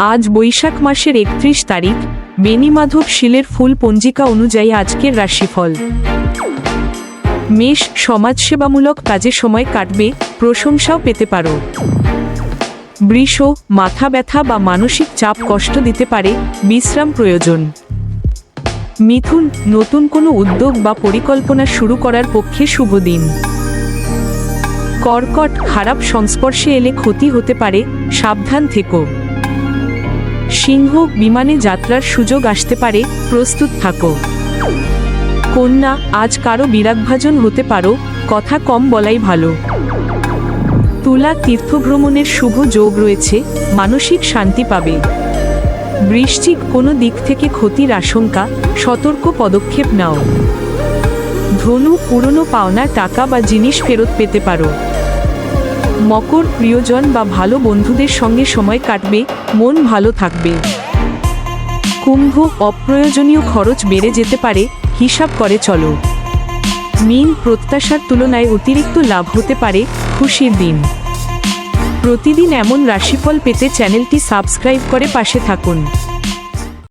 আজ বৈশাখ মাসের একত্রিশ তারিখ বেনিমাধব শিলের ফুল পঞ্জিকা অনুযায়ী আজকের রাশিফল। মেষ সমাজসেবামূলক কাজে সময় কাটবে, প্রশংসাও পেতে পারো। বৃষ মাথা ব্যথা বা মানসিক চাপ কষ্ট দিতে পারে, বিশ্রাম প্রয়োজন। মিথুন, নতুন কোনো উদ্যোগ বা পরিকল্পনা শুরু করার পক্ষে শুভ দিন। কর্কট, খারাপ সংস্পর্শে এলে ক্ষতি হতে পারে, সাবধান থেকো। সিংহ বিমানে যাত্রার সুযোগ আসতে পারে, প্রস্তুত থাকো। কন্যা, আজ কারও বিরাগভাজন হতে পারো, কথা কম বলাই ভালো। তুলা তীর্থভ্রমণের শুভ যোগ রয়েছে, মানসিক শান্তি পাবে। বৃশ্চিক কোনো দিক থেকে ক্ষতির আশঙ্কা, সতর্ক পদক্ষেপ নাও। ধনু পুরনো পাওনা টাকা বা জিনিস ফেরত পেতে পারো। মকর প্রিয়জন বা ভালো বন্ধুদের সঙ্গে সময় কাটবে, মন ভালো থাকবে। কুম্ভ অপ্রয়োজনীয় খরচ বেড়ে যেতে পারে, হিসাব করে চলো। মিন প্রত্যাশার তুলনায় অতিরিক্ত লাভ হতে পারে, খুশির দিন। প্রতিদিন এমন রাশিফল পেতে চ্যানেলটি সাবস্ক্রাইব করে পাশে থাকুন।